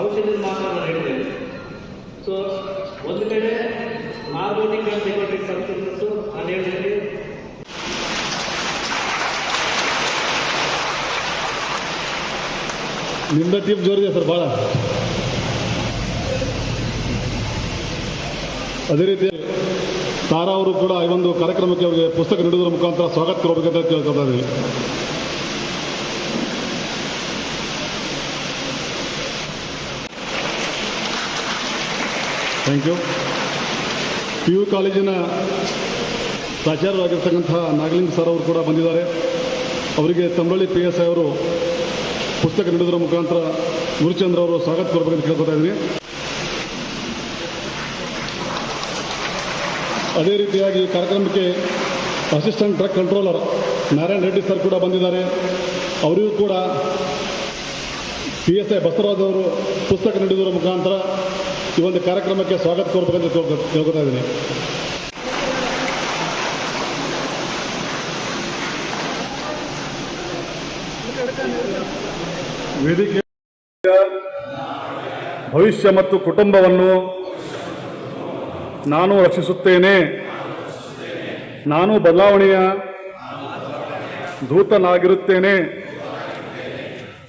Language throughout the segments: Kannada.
ಔಷಧದ ಮಾತ್ರ ನಾನು ಹೇಳ್ತೇನೆ ಸೊ ಒಂದು ಕಡೆ ಮಾರ್ಬೋಟಿಂಗ್ ಅಂತ ತಗೊಳ್ಬೇಕು ನಾನು ಹೇಳ್ತೇನೆ ನಿಮ್ದ ಟೀಮ್ ಜೋರಿದೆ ಸರ್ ಭಾಳ ಅದೇ ರೀತಿ ತಾರಾ ಅವರು ಕೂಡ ಈ ಒಂದು ಕಾರ್ಯಕ್ರಮಕ್ಕೆ ಅವರಿಗೆ ಪುಸ್ತಕ ನೀಡುವುದರ ಮುಖಾಂತರ ಸ್ವಾಗತ ಕೊಡಬೇಕಂತ ಕೇಳ್ಕೊಳ್ತಾ ಇದ್ದೀವಿ. ಥ್ಯಾಂಕ್ ಯು ಪಿ ಯು ಕಾಲೇಜಿನ ಪ್ರಾಚಾರ್ಯರಾಗಿರ್ತಕ್ಕಂಥ ನಾಗಲಿಂಗ್ ಸರ್ ಅವರು ಕೂಡ ಬಂದಿದ್ದಾರೆ. ಅವರಿಗೆ ತಂಬಳ್ಳಿ ಪಿ ಎಸ್ ಐ ಅವರು ಪುಸ್ತಕ ನೀಡಿದ್ರ ಮುಖಾಂತರ ಗುರುಚಂದ್ರ ಅವರು ಸ್ವಾಗತ ಕೊಡಬೇಕಂತ ಕೇಳ್ಕೊತಾ ಇದ್ದೀನಿ. ಅದೇ ರೀತಿಯಾಗಿ ಕಾರ್ಯಕ್ರಮಕ್ಕೆ assistant drug controller Narayana Reddy sir ಕೂಡ ಬಂದಿದ್ದಾರೆ. ಅವರಿಗೂ ಕೂಡ ಪಿ ಎಸ್ ಐ ಬಸವರಾಜ್ ಅವರು ಪುಸ್ತಕ ನೀಡಿದ್ರ ಮುಖಾಂತರ ಈ ಒಂದು ಕಾರ್ಯಕ್ರಮಕ್ಕೆ ಸ್ವಾಗತ ಕೋರ್ಬೇಕಂತ ಕೇಳ್ಕೊ- ಕೇಳ್ಕೊತಾ ಇದ್ದೀನಿ. ವೇದಿಕೆ ಭವಿಷ್ಯ ಮತ್ತು ಕುಟುಂಬವನ್ನು ನಾನು ರಕ್ಷಿಸುತ್ತೇನೆ. ನಾನು ಬದಲಾವಣೆಯ ದೂತನಾಗಿರುತ್ತೇನೆ.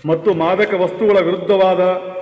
ಮತ್ತು ಮಾದಕ ವಸ್ತುಗಳ ವಿರುದ್ಧವಾದ